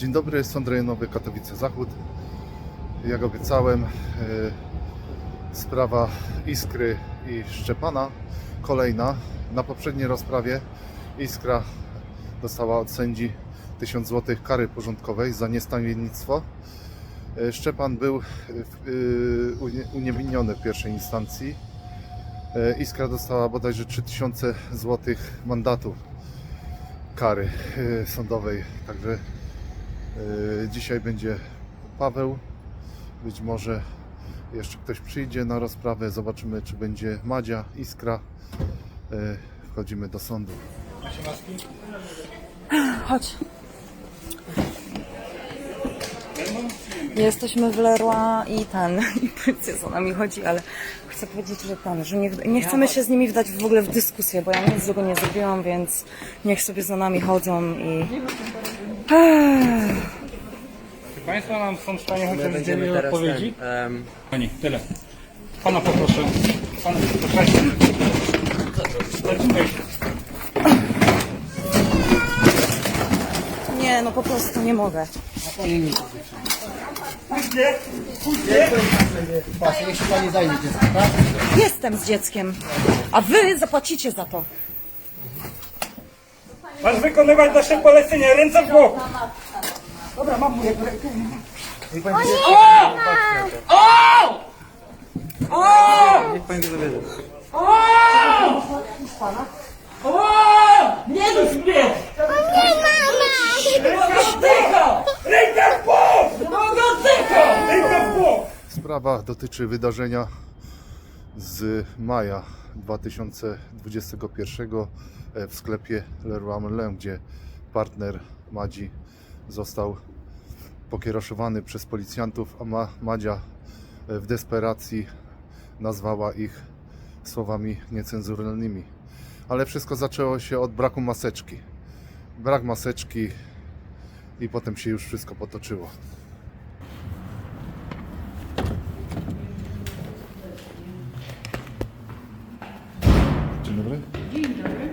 Dzień dobry, sąd rejonowy Katowice Zachód. Jak obiecałem, e, sprawa Iskry i Szczepana. Kolejna. Na poprzedniej rozprawie Iskra dostała od sędzi 1000 zł kary porządkowej za niestawiennictwo. E, Szczepan był e, uniewinniony w pierwszej instancji. Iskra dostała bodajże 3000 zł mandatu kary sądowej. Także dzisiaj będzie Paweł. Być może jeszcze ktoś przyjdzie na rozprawę. Zobaczymy, czy będzie Madzia, Iskra. E, Wchodzimy do sądu. Chodź. Jesteśmy w Leroy i ten, i policja za nami chodzi, ale chcę powiedzieć, że ten, że nie, nie chcemy się z nimi wdać w ogóle w dyskusję, bo ja nic złego nie zrobiłam, więc niech sobie za nami chodzą i... Czy Państwo nam są w stanie chociaż będziemy udzielić odpowiedzi? ten, em, Pani, tyle. Pana poproszę. Pana poproszę. Nie, no po prostu nie mogę. Właśnie, niech się pani zajmie dzieckiem, tak? Jestem z dzieckiem, a wy zapłacicie za to. Masz wykonywać nasze polecenia, ręce w bok! Niech pani to. Dowiedzie. Ręka w bok! Ręka w bok! Sprawa dotyczy wydarzenia z maja 2021 w sklepie Leroy Merlin, gdzie partner Madzi został pokieroszowany przez policjantów, a Ma- Madzia w desperacji nazwała ich słowami niecenzuralnymi. Ale wszystko zaczęło się od braku maseczki. Brak maseczki i potem się już wszystko potoczyło. Dzień dobry.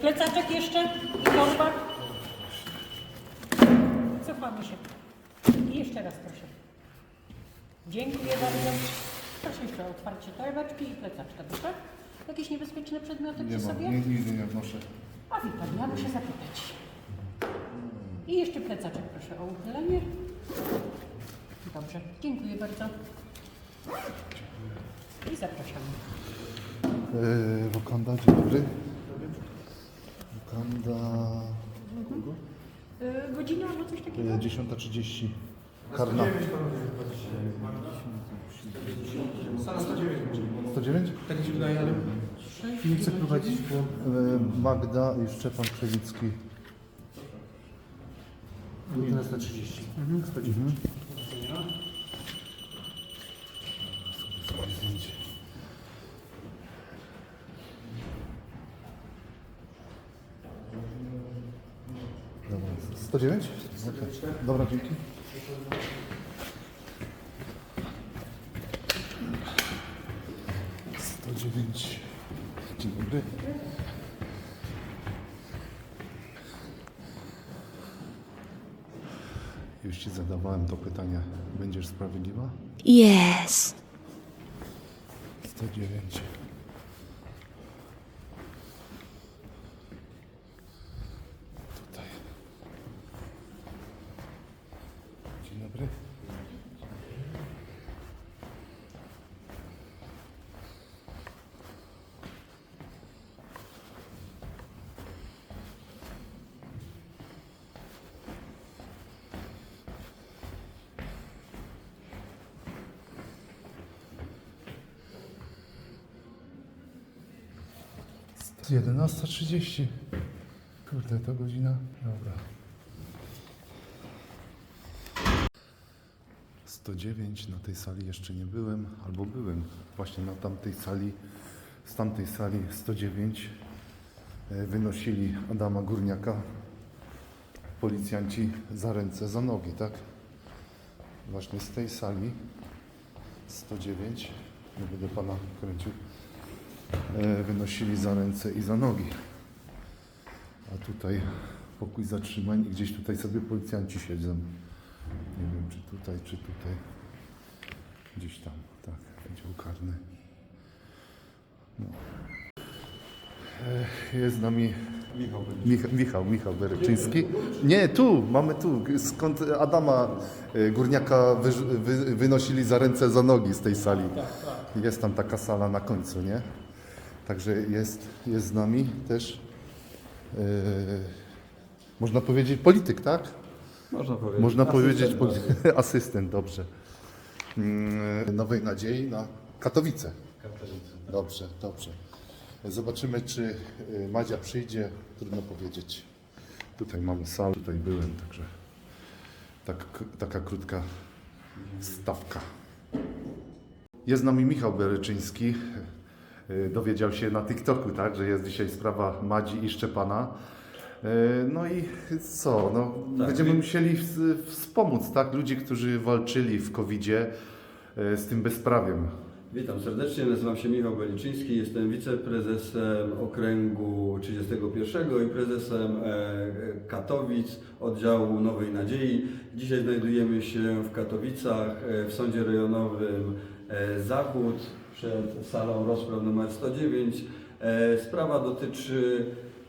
Plecaczek jeszcze i torba. Cofamy się. I jeszcze raz proszę. Dziękuję bardzo. Proszę jeszcze o otwarcie torebeczki i plecaczka, dobrze? Jakieś niebezpieczne przedmioty Nie przy mam, sobie? nie, nigdy nie wnoszę. A wie pan, ja muszę zapytać. I jeszcze plecaczek proszę o uchylenie. Dobrze, dziękuję bardzo. I zapraszamy. Yy, Wakanda, dzień dobry. Wakanda Yy, godzina albo coś takiego? yy, 10.30. Karna. 109? Tak mi się wydaje, ale nie chcę prowadzić, bo Yy, Magda i Szczepan Krzewicki. 11.30. Mhm. 109. Dobra, 109? Okay. Dobra, dzięki. Sto dziewięć. Dzień dobry. Już Ci zadawałem to pytanie. Będziesz sprawiedliwa? Yes. 109. Tutaj. Dzień dobry. Jedenasta trzydzieści. Kurde, to godzina. Dobra. 109, na tej sali jeszcze nie byłem, albo byłem właśnie na tamtej sali, z tamtej sali 109 e, wynosili Adama Górniaka policjanci za ręce, za nogi, tak? Właśnie z tej sali 109, nie będę pana kręcił, wynosili za ręce i za nogi. A tutaj pokój zatrzymań i gdzieś tutaj sobie policjanci siedzą. Nie wiem, czy tutaj, czy tutaj. Gdzieś tam, tak, dział karny. No. E, Jest z nami Michał, Michał, Michał Bereczyński. Nie, tu, mamy tu. Skąd Adama e, Górniaka wy, wy, wynosili za ręce, za nogi z tej sali. Jest tam taka sala na końcu, nie? Także jest, jest z nami też, e, można powiedzieć, polityk, tak? Można powiedzieć. Można Asystent, powiedzieć, tak. poli- asystent, dobrze. Mm, Nowej Nadziei na Katowice. Dobrze, dobrze. Zobaczymy, czy y, Madzia przyjdzie. Trudno powiedzieć. Tutaj mamy salę, tutaj byłem, także tak, taka krótka stawka. Jest z nami Michał Bereczyński. Y, Dowiedział się na TikToku, tak, że jest dzisiaj sprawa Madzi i Szczepana. Y, No i co? No, będziemy musieli w- wspomóc tak, ludzi, którzy walczyli w COVID-zie y, z tym bezprawiem. Witam serdecznie, nazywam się Michał Beliczyński, jestem wiceprezesem okręgu 31 i prezesem e, Katowic oddziału Nowej Nadziei. Dzisiaj znajdujemy się w Katowicach e, w sądzie rejonowym e, Zachód przed salą rozpraw numer 109. E, Sprawa dotyczy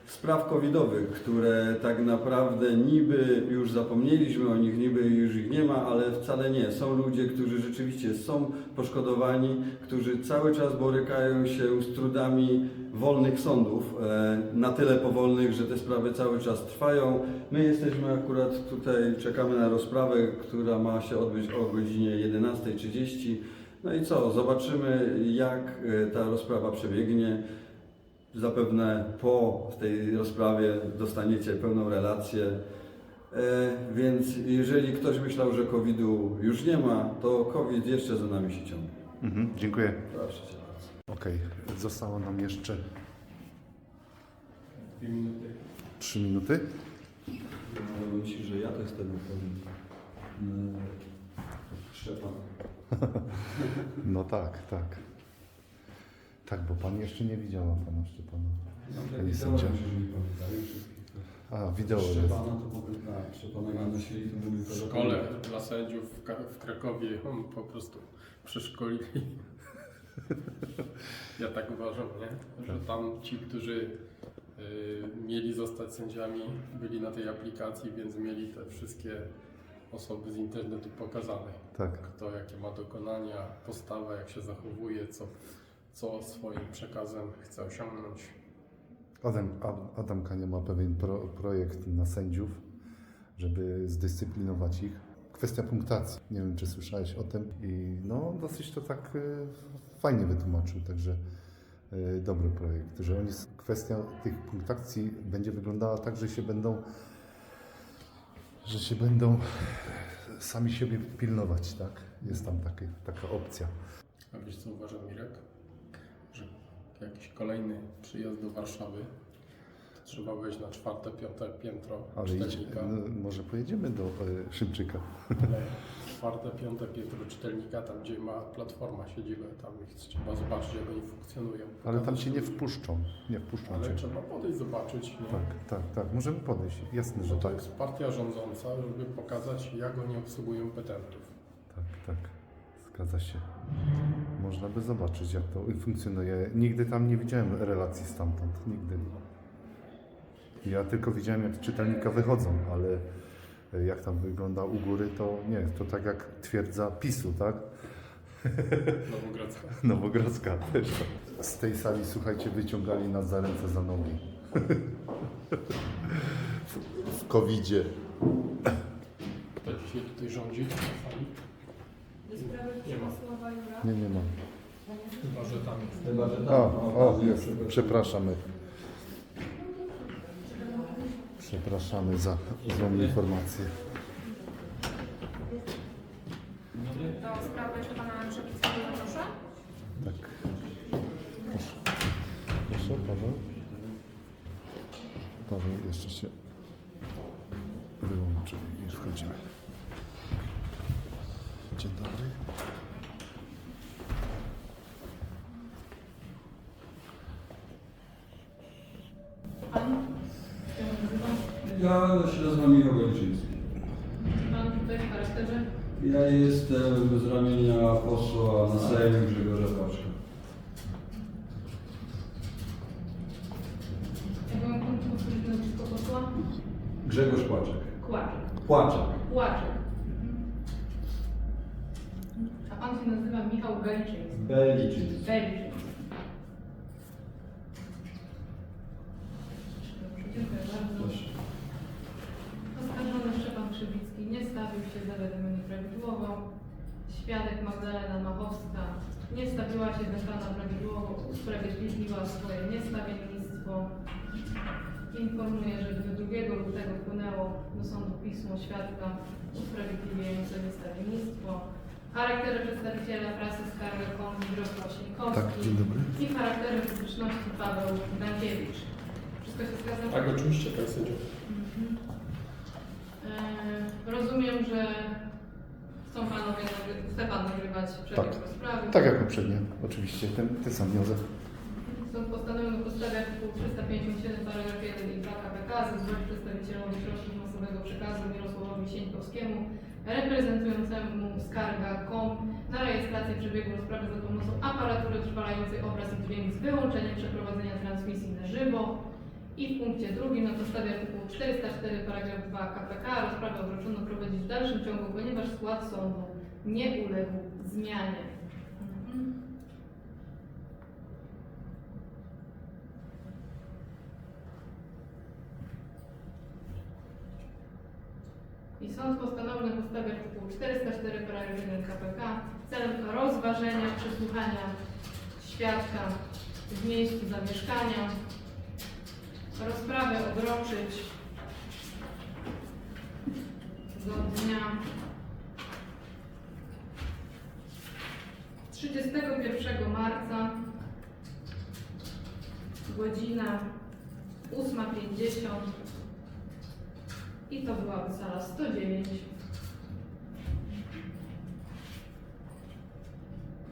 spraw covidowych, które tak naprawdę niby już zapomnieliśmy o nich, niby już ich nie ma, ale wcale nie. Są ludzie, którzy rzeczywiście są poszkodowani, którzy cały czas borykają się z trudami wolnych sądów, e, na tyle powolnych, że te sprawy cały czas trwają. My jesteśmy akurat tutaj, czekamy na rozprawę, która ma się odbyć o godzinie 11.30. No i co, zobaczymy jak e, ta rozprawa przebiegnie. Zapewne po tej rozprawie dostaniecie pełną relację. E, więc jeżeli ktoś myślał, że COVID-u już nie ma, to COVID jeszcze za nami się ciągnie. Mhm, dziękuję. Proszę Cię bardzo. Okej, zostało nam jeszcze Dwie minuty. trzy minuty. Ci, że ja to jestem ten Szczepan. No tak, tak. Tak, bo pan jeszcze nie widział pana Szczepana. Panie sędzia. A, wideo jest. Szczepana to tak, Szczepana jak nosili, to mówił W szkole dla sędziów w, w Krakowie on po prostu przeszkolili. Ja tak uważam, nie? Że tam ci, którzy y, mieli zostać sędziami, byli na tej aplikacji, więc mieli te wszystkie osoby z internetu pokazane. Tak. Kto jakie ma dokonania, postawę, jak się zachowuje, co, co swoim przekazem chce osiągnąć. Adam, Ad- Adam Kania ma pewien pro, projekt na sędziów, żeby zdyscyplinować ich. Kwestia punktacji. Nie wiem, czy słyszałeś o tym. I no, dosyć to tak e, fajnie wytłumaczył, także e, dobry projekt. Że oni, kwestia tych punktacji będzie wyglądała tak, że się będą, że się będą sami siebie pilnować, tak? Jest tam takie, taka opcja. A wiesz co uważam Mirek? Że jakiś kolejny przyjazd do Warszawy trzeba wejść na czwarte, piąte piętro Ale czytelnika. no, może pojedziemy do e, Szymczyka. Ale czwarte, piąte piętro czytelnika, tam gdzie ma platforma siedzimy, tam ich trzeba zobaczyć jak oni funkcjonują. Ale tam cię nie wpuszczą. Nie wpuszczą Ale cię. trzeba podejść, zobaczyć. Nie? Tak, tak, tak. Możemy podejść. Jasne, że to tak. jest partia rządząca, żeby pokazać jak oni obsługują petentów. Tak, tak. Zgadza się. Można by zobaczyć, jak to funkcjonuje. Nigdy tam nie widziałem relacji stamtąd. Nigdy. Ja tylko widziałem, jak z czytelnika wychodzą, ale jak tam wygląda u góry, to nie. To tak jak twierdza PiSu, tak? Nowogrodzka. Nowogrodzka też. Z tej sali, słuchajcie, wyciągali nas za ręce, za nogi. W, w covidzie. Kto dzisiaj tutaj rządzi na sali? Nie ma. Nie, nie ma. Chyba, że tam jest. Chyba, że tam. O, o, jest. Przepraszamy. Przepraszamy za złą informację. Do sprawy jeszcze pana Grzebickiego, proszę. Tak. Proszę. Proszę, Paweł. Paweł jeszcze się wyłączył i wchodzimy. Dzień dobry. Ja się nazywam Michał Goliczyński. Pan tutaj w charakterze? Ja jestem z ramienia posła na Sejm Grzegorza Paczka. Jak mam powtórzyć nazwisko posła? Grzegorz Płaczek. Kłaczek. Płaczek. Płaczek. A pan się nazywa Michał Galiczyński. Beliczyński. Galiczyński. Dobrze, dziękuję bardzo. Oskarżony Szczepan Krzywicki nie stawił się zawiadomiony prawidłowo. Świadek Magdalena Machowska nie stawiła się zebrana prawidłowo, usprawiedliwiła swoje niestawiennictwo. Informuję, że w dniu 2 lutego wpłynęło do sądu pismo świadka usprawiedliwiające niestawiennictwo. W charakterze przedstawiciela prasy Mirosław Sieńkowski Tak, dzień dobry. i w charakterze publiczności Paweł Dankiewicz. Wszystko się zgadza? Tak, oczywiście, tak sędzio. Mhm. E, Rozumiem, że chcą panowie, nagry- chce pan nagrywać przebieg Tak. rozprawy. Tak jak poprzednio, oczywiście. Ten, ten sam Józef. Sąd postanowił na podstawie artykułu 357 paragraf 1 i 2 KPK zezwolić przedstawicielowi środków masowego przekazu Mirosławowi Sieńkowskiemu reprezentującemu skarga.com na rejestrację przebiegu rozprawy za pomocą aparatury trwającej obraz i dźwięk z wyłączeniem przeprowadzenia transmisji na żywo i w punkcie drugim na podstawie artykułu 404 paragraf 2 KPK rozprawę odroczono prowadzić w dalszym ciągu, ponieważ skład sądu nie uległ zmianie. I sąd postanowił na podstawie artykułu 404 paragraf 1 KPK celem rozważenia przesłuchania świadka w miejscu zamieszkania rozprawę odroczyć do dnia 31 marca godzina 8.50 i to byłaby sala 109.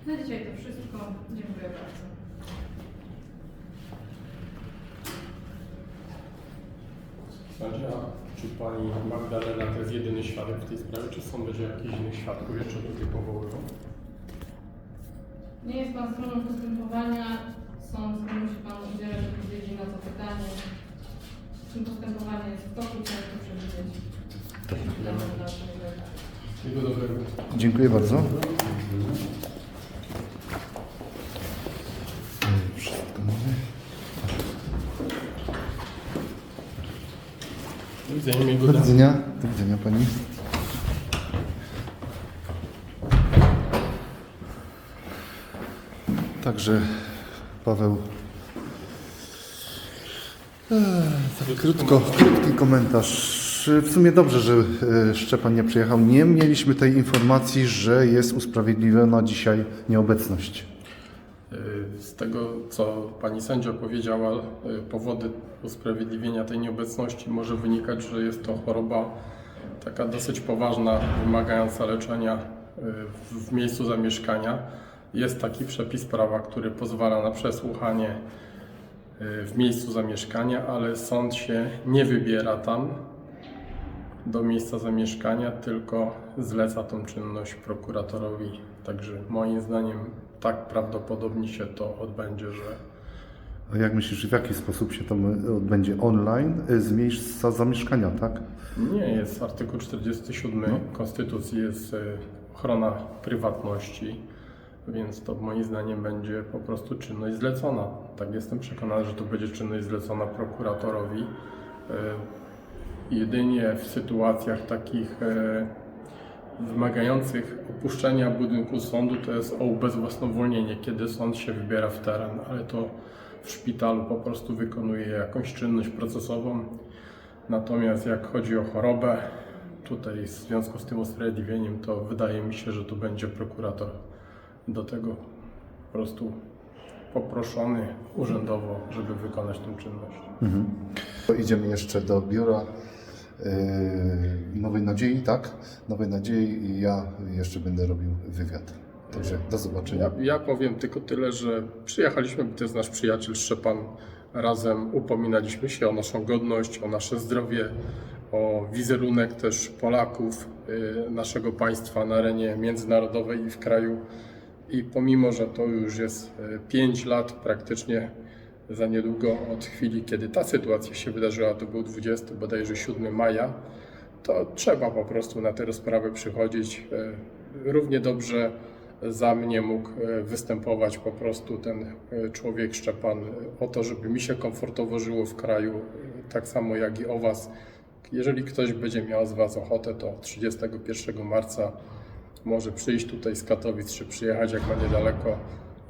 Na dzisiaj to wszystko. Dziękuję bardzo. Sędzia, czy pani Magdalena to jest jedyny świadek w tej sprawie, czy są będzie jakichś innych świadków jeszcze do tej powołują? Nie jest Pan stroną postępowania. Sąd musi Pan udzielać odpowiedzi na to pytanie. Czym postępowanie jest w toku, trzeba to przewidzieć. Wszystkiego dobrego. Dziękuję bardzo. Wszystko mamy. Do widzenia, Do widzenia. Do widzenia pani. Także Paweł. Tak krótko, krótki komentarz. W sumie dobrze, że e, Szczepan nie przyjechał. Nie mieliśmy tej informacji, że jest usprawiedliwiona dzisiaj nieobecność. Y, Z tego, co pani sędzia powiedziała, y, powody usprawiedliwienia tej nieobecności może wynikać, że jest to choroba taka dosyć poważna, wymagająca leczenia y, w, miejscu zamieszkania. Jest taki przepis prawa, który pozwala na przesłuchanie w miejscu zamieszkania, ale sąd się nie wybiera tam do miejsca zamieszkania, tylko zleca tą czynność prokuratorowi. Także moim zdaniem tak prawdopodobnie się to odbędzie, że A jak myślisz, w jaki sposób się to odbędzie online e, z miejsca zamieszkania, tak? nie jest artykuł 47 No. Konstytucji jest e, ochrona prywatności, więc to moim zdaniem będzie po prostu czynność zlecona. Tak jestem przekonany, że to będzie czynność zlecona prokuratorowi. E, Jedynie w sytuacjach takich wymagających opuszczenia budynku sądu to jest o ubezwłasnowolnienie, kiedy sąd się wybiera w teren, ale to w szpitalu po prostu wykonuje jakąś czynność procesową. Natomiast jak chodzi o chorobę, tutaj w związku z tym usprawiedliwieniem, to wydaje mi się, że tu będzie prokurator do tego po prostu poproszony urzędowo, żeby wykonać tę czynność. To Idziemy jeszcze do biura Nowej Nadziei, tak? Nowej Nadziei i ja jeszcze będę robił wywiad. Także do zobaczenia. Ja, ja powiem tylko tyle, że przyjechaliśmy, bo to jest nasz przyjaciel Szczepan razem upominaliśmy się o naszą godność, o nasze zdrowie, o wizerunek też Polaków, y, naszego państwa na arenie międzynarodowej i w kraju. I pomimo, że to już jest 5 lat praktycznie za niedługo od chwili, kiedy ta sytuacja się wydarzyła, to był 20 bodajże 7 maja, to trzeba po prostu na te rozprawy przychodzić. E, Równie dobrze za mnie mógł e, występować po prostu ten e, człowiek Szczepan o to, żeby mi się komfortowo żyło w kraju, tak samo jak i o Was. Jeżeli ktoś będzie miał z Was ochotę, to 31 marca może przyjść tutaj z Katowic, czy przyjechać jak ma niedaleko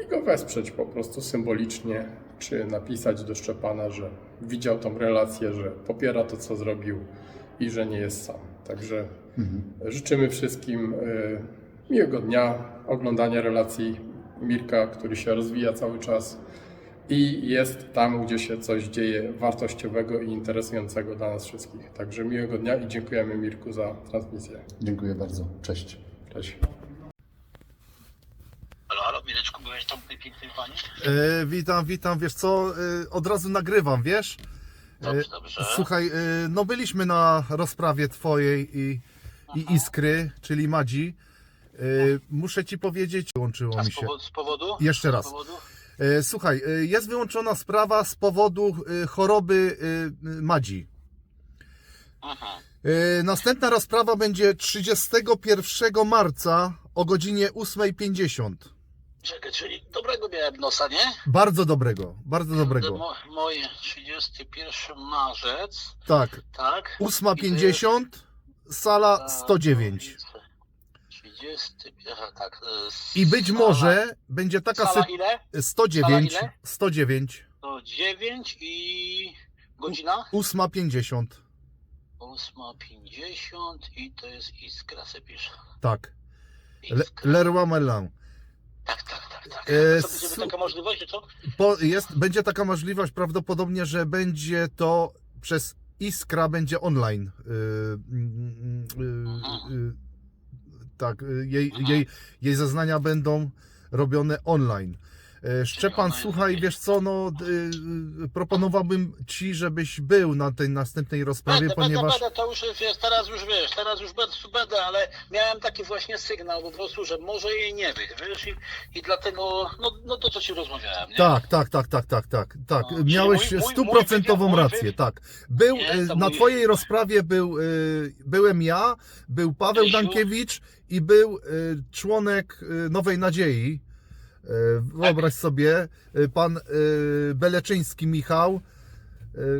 i go wesprzeć po prostu symbolicznie, czy napisać do Szczepana, że widział tą relację, że popiera to, co zrobił i że nie jest sam. Także życzymy wszystkim y, miłego dnia, oglądania relacji Mirka, który się rozwija cały czas i jest tam, gdzie się coś dzieje wartościowego i interesującego dla nas wszystkich. Także miłego dnia i dziękujemy Mirku za transmisję. Dziękuję bardzo. Cześć. Cześć. Mireczku, byłeś tam tej pięknej pani? E, witam, witam. Wiesz co, e, od razu nagrywam, wiesz? E, Dobrze, dobrze. Słuchaj, e, no byliśmy na rozprawie twojej i, i Iskry, czyli Madzi. E, muszę ci powiedzieć, łączyło A mi z, się. z powodu? Jeszcze Z raz. powodu? E, Słuchaj, e, jest wyłączona sprawa z powodu e, choroby e, Madzi. Aha. E, Następna rozprawa będzie 31 marca o godzinie 8.50. Czekaj, czyli dobrego miałem nosa, nie? Bardzo dobrego, bardzo dobrego. Mo, moje 31 marzec, Tak, tak? 8.50, sala 109. 30, aha, tak. e, I być sala- może będzie taka Sala sy- ile? 109, Sala ile? 109, To 9 i godzina? 8.50. 8.50 i to jest iskra, se pisze. Tak. Le, Iskra. Leroy Merlin. Tak, tak, tak, tak. E, co, będzie su- taka możliwość, że co? Po, jest, będzie taka możliwość prawdopodobnie, że będzie to przez Iskra będzie online. Yy, yy, tak, jej, jej, jej zeznania będą robione online. Yy, Szczepan, słuchaj, wiesz co, no yy, proponowałbym Ci, żebyś był na tej następnej rozprawie, Będę, ponieważ... będę, będę, to już jest, teraz już wiesz, teraz już będę, będę, ale miałem taki właśnie sygnał po prostu, że może jej nie być, wiesz, i, i dlatego, no, no to co ci rozmawiałem, nie? Tak, tak, tak, tak, tak, tak, tak. No, Miałeś mój- mój- stuprocentową mój mój rację, wywi- tak. Był, Nie, e, na mój- twojej rozprawie był, e, byłem ja, był Paweł. Dankiewicz i był e, członek e, Nowej Nadziei. E, Wyobraź Tak. sobie, e, pan e, Beleczyński Michał.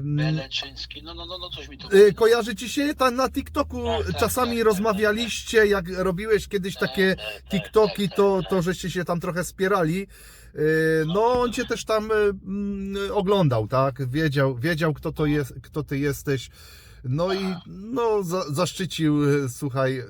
Beleczyński, no, no, no, no coś mi to... e, Kojarzy ci się tam na TikToku Tak, tak, czasami tak, tak, rozmawialiście, jak robiłeś kiedyś Tak, takie tak, tak, TikToki, tak, to, tak, to żeście się tam trochę spierali. Yy, No, on cię też tam oglądał, tak? Wiedział, wiedział kto to jest, kto ty jesteś. No i no, za, zaszczycił, yy, słuchaj, yy,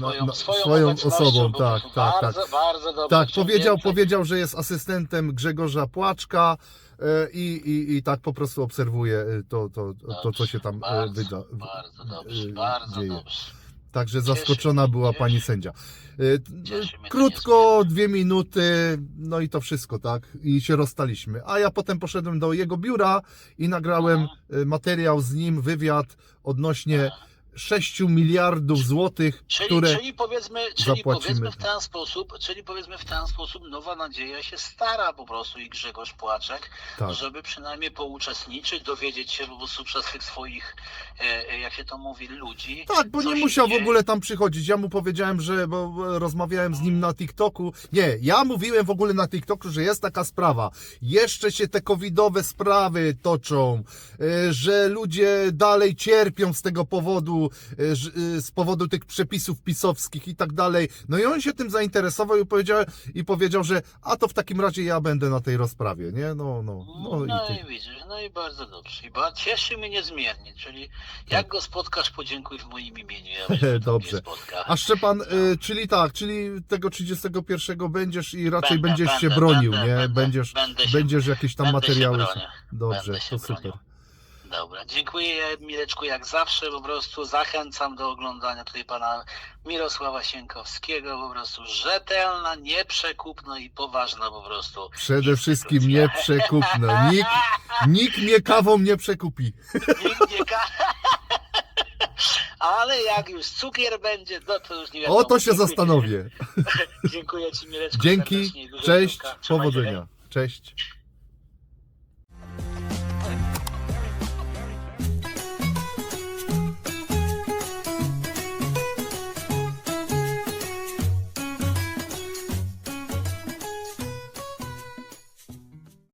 no, Swoją, no, swoją, swoją osobą, tak, tak, tak. bardzo, dobrze. Tak, powiedział, powiedział, że jest asystentem Grzegorza Płaczka yy, i, i, i tak po prostu obserwuje to, to, to, co się tam bardzo, wyda, Bardzo dobrze, bardzo dzieje. dobrze. Także zaskoczona była pani sędzia. To Krótko, dwie minuty, no i to wszystko, tak? I się rozstaliśmy. A ja potem poszedłem do jego biura i nagrałem y, materiał z nim, wywiad odnośnie 6 miliardów złotych, Czyli, które. czyli powiedzmy, czyli zapłacimy. powiedzmy w ten sposób, czyli powiedzmy w ten sposób Nowa Nadzieja się stara po prostu i Grzegorz Płaczek, Tak. żeby przynajmniej pouczestniczyć, dowiedzieć się po prostu przez tych swoich, e, e, jak się to mówi, ludzi. Tak, bo nie musiał w ogóle tam przychodzić. Ja mu powiedziałem, że bo rozmawiałem z nim na TikToku. Nie, ja mówiłem w ogóle na TikToku, że jest taka sprawa. Jeszcze się te covidowe sprawy toczą, e, że ludzie dalej cierpią z tego powodu, e, e, z powodu tych przepisów pisowskich i tak dalej. No i on się tym zainteresował i powiedział, i powiedział, że a to w takim razie ja będę na tej rozprawie, nie? No, no, no i No ty. i widzisz, no i bardzo dobrze. I ba- cieszy mnie niezmiernie, czyli jak go spotkasz, podziękuj w moim imieniu. Ja myślę, Tak. Dobrze. A Szczepan, y, czyli tak, czyli tego 31 będziesz i raczej Będę, będziesz się będę, bronił, będę, nie? będę, będziesz będę się- będziesz jakieś tam będę się materiały. Dobrze, się to super. Dobra, dziękuję Mireczku jak zawsze, po prostu zachęcam do oglądania tutaj pana Mirosława Sienkowskiego, po prostu rzetelna, nieprzekupna i poważna po prostu. Przede wszystkim instytucja. nieprzekupne. Nikt, nikt mnie kawą nie przekupi. Nikt nie ka... Ale jak już cukier będzie, no to już nie wiadomo. O to się Dziękuję. zastanowię. Dziękuję ci Mireczku Dzięki, serdecznie i dużo cześć, zdrówka. Trzymaj się. powodzenia. Cześć.